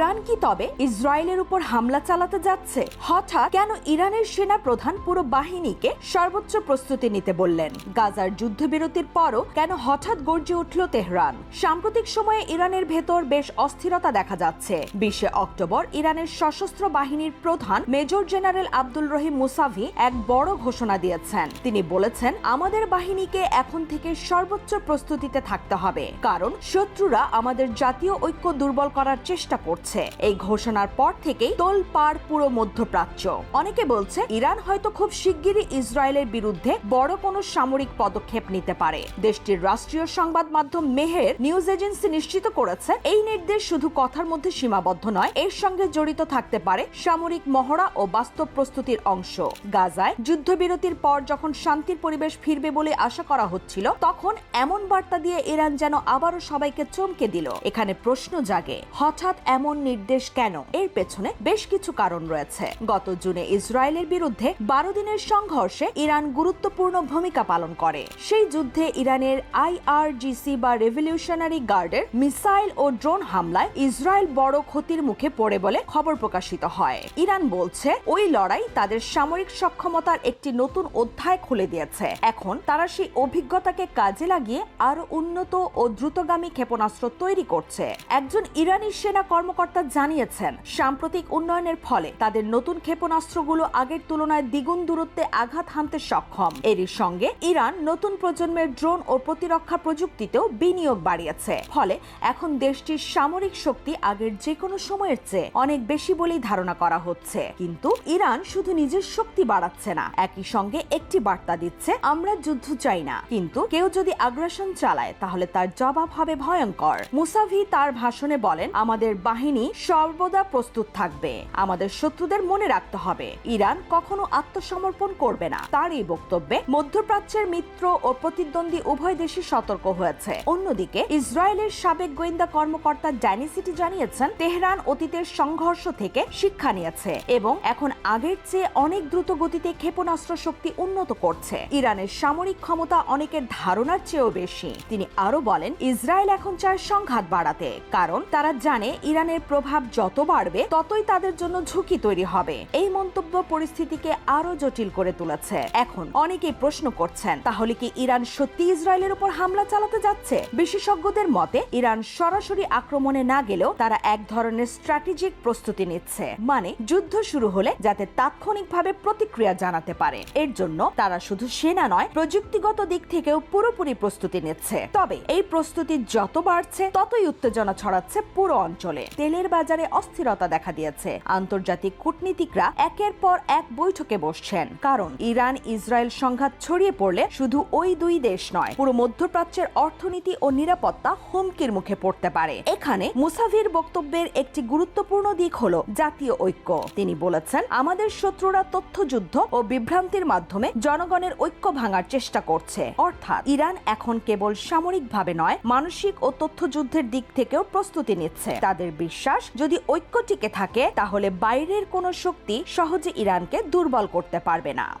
Iran কি তবে ইসরায়েলের উপর হামলা চালাতে যাচ্ছে? হঠাৎ কেন ইরানের সেনা প্রধান পুরো বাহিনীকে সর্বোচ্চ প্রস্তুতি নিতে বললেন? গাজার যুদ্ধবিরতির পরও কেন হঠাৎ গর্জে উঠল তেহরান? সাম্প্রতিক সময়ে ইরানের ভেতর বেশ অস্থিরতা দেখা যাচ্ছে। বিশে অক্টোবর ইরানের সশস্ত্র বাহিনীর প্রধান major general Abdul Rahim Mousavi এক বড় ঘোষণা দিয়েছেন। তিনি বলেছেন, আমাদের বাহিনীকে এখন থেকে সর্বোচ্চ প্রস্তুতিতে থাকতে হবে। কারণ শত্রুরা আমাদের জাতীয় ঐক্য দুর্বল করার চেষ্টা করছে। এই ঘোষণার পর থেকেই তোল পার পুরো মধ্যপ্রাচ্য। অনেকে বলছে, ইরান হয়তো খুব শিগগিরই ইসরায়েলের বিরুদ্ধে বড় কোনো সামরিক পদক্ষেপ নিতে পারে। দেশটির রাষ্ট্রীয় সংবাদ মাধ্যম মেহের নিউজ এজেন্সি নিশ্চিত করেছে, এই নির্দেশ শুধু কথার মধ্যে সীমাবদ্ধ নয়, এর সঙ্গে জড়িত থাকতে পারে সামরিক মহড়া ও বাস্তব প্রস্তুতির অংশ। গাজায় যুদ্ধবিরতির পর যখন শান্তির পরিবেশ ফিরবে বলে আশা করা হচ্ছিল, তখন এমন বার্তা দিয়ে ইরান যেন আবারও সবাইকে চমকে দিল। এখানে প্রশ্ন জাগে, হঠাৎ এমন নির্দেশ কেন? এর পেছনে বেশ কিছু কারণ রয়েছে। গত জুনে ইসরায়েলের বিরুদ্ধে বারো দিনের সংঘর্ষে ইরান গুরুত্বপূর্ণ ভূমিকা পালন করে। সেই যুদ্ধে ইরানের আইআরজিসি বা রেভলিউশনারি গার্ডের মিসাইল ও ড্রোন হামলায় ইসরায়েল বড় ক্ষতির মুখে পড়ে বলে খবর প্রকাশিত হয়। ইরান বলছে, ওই লড়াই তাদের সামরিক সক্ষমতার একটি নতুন অধ্যায় খুলে দিয়েছে। এখন তারা সেই অভিজ্ঞতাকে কাজে লাগিয়ে আরও উন্নত ও দ্রুতগামী ক্ষেপণাস্ত্র তৈরি করছে। একজন ইরানি সেনা কর্মকর্তা জানিয়েছেন, সাম্প্রতিক উন্নয়নের ফলে তাদের নতুন ক্ষেপণাস্ত্রগুলো আগের তুলনায় দ্বিগুণ দূরত্বে আঘাত হানতে সক্ষম। এরই সঙ্গে ইরান নতুন প্রজন্মের ড্রোন ও প্রতিরক্ষা প্রযুক্তিতেও বিনিয়োগ বাড়িয়েছে। ফলে এখন দেশটির সামরিক শক্তি আগের যে কোনো সময়ের চেয়ে অনেক বেশি বলেই ধারণা করা হচ্ছে। কিন্তু ইরান শুধু নিজের শক্তি বাড়াচ্ছে না, একই সঙ্গে একটি বার্তা দিচ্ছে, আমরা যুদ্ধ চাই না। কিন্তু কেউ যদি আগ্রাসন চালায়, তাহলে তার জবাব হবে ভয়ঙ্কর। মুসাভি তার ভাষণে বলেন, আমাদের বাহিনী সর্বদা প্রস্তুত থাকবে। আমাদের শত্রুদের মনে রাখতে হবে। ইরান কখনো আত্মসমর্পণ করবে না। তার এই বক্তব্যে মধ্যপ্রাচ্যের মিত্র ও প্রতিদ্বন্দ্বী উভয় দেশই সতর্ক হয়েছে। অন্যদিকে ইসরায়েলের সাবেক গোয়েন্দা কর্মকর্তা ড্যানিসিটি জানিয়েছেন, তেহরান অতীতের সংঘর্ষ থেকে শিক্ষা নিয়েছে এবং এখন আগের চেয়ে অনেক দ্রুত গতিতে ক্ষেপণাস্ত্র শক্তি উন্নত করছে। ইরানের সামরিক ক্ষমতা অনেকের ধারণার চেয়েও বেশি। তিনি আরও বলেন, ইসরায়েল এখন চায় সংঘাত বাড়াতে, কারণ তারা জানে ইরানের প্রভাব যত বাড়বে, ততই তাদের জন্য ঝুঁকি তৈরি হবে। এই মন্তব্য পরিস্থিতিকে আরও জটিল করে তুলেছে। এখন অনেকেই প্রশ্ন করছেন, তাহলে কি ইরান সত্যি ইসরায়েলের উপর হামলা চালাতে যাচ্ছে? বিশেষজ্ঞদের মতে, ইরান সরাসরি আক্রমণে না গেলেও তারা এক ধরনের স্ট্র্যাটেজিক প্রস্তুতি নিচ্ছে। মানে যুদ্ধ শুরু হলে যাতে তাৎক্ষণিকভাবে প্রতিক্রিয়া জানাতে পারে। এর জন্য তারা শুধু সেনা নয়, প্রযুক্তিগত দিক থেকেও পুরোপুরি প্রস্তুতি নিচ্ছে। তবে এই প্রস্তুতি যত বাড়ছে, ততই উত্তেজনা ছড়াচ্ছে পুরো অঞ্চলে। তেলের বাজারে অস্থিরতা দেখা দিয়েছে। আন্তর্জাতিক কূটনীতিকরা একের পর এক বৈঠকে বসছেন। কারণ ইরান ইসরায়েল সংঘাত ছড়িয়ে পড়লে শুধু ওই দুই দেশ নয়, পুরো মধ্যপ্রাচ্যের অর্থনীতি ও নিরাপত্তা হুমকির মুখে পড়তে পারে। এখানে মুসাভির বক্তব্যের একটি গুরুত্বপূর্ণ দিক হলো জাতীয় ঐক্য। তিনি বলেছেন, আমাদের শত্রুরা তথ্যযুদ্ধ ও বিভ্রান্তির মাধ্যমে জনগণের ঐক্য ভাঙার চেষ্টা করছে। অর্থাৎ ইরান এখন কেবল সামরিকভাবে নয়, মানসিক ও তথ্যযুদ্ধের দিক থেকেও প্রস্তুতি নিচ্ছে। তাদের বিশ্বাস যদি ঐক্য টিকে থাকে, তাহলে বাইরের কোনো শক্তি সহজে ইরানকে দুর্বল করতে পারবে না।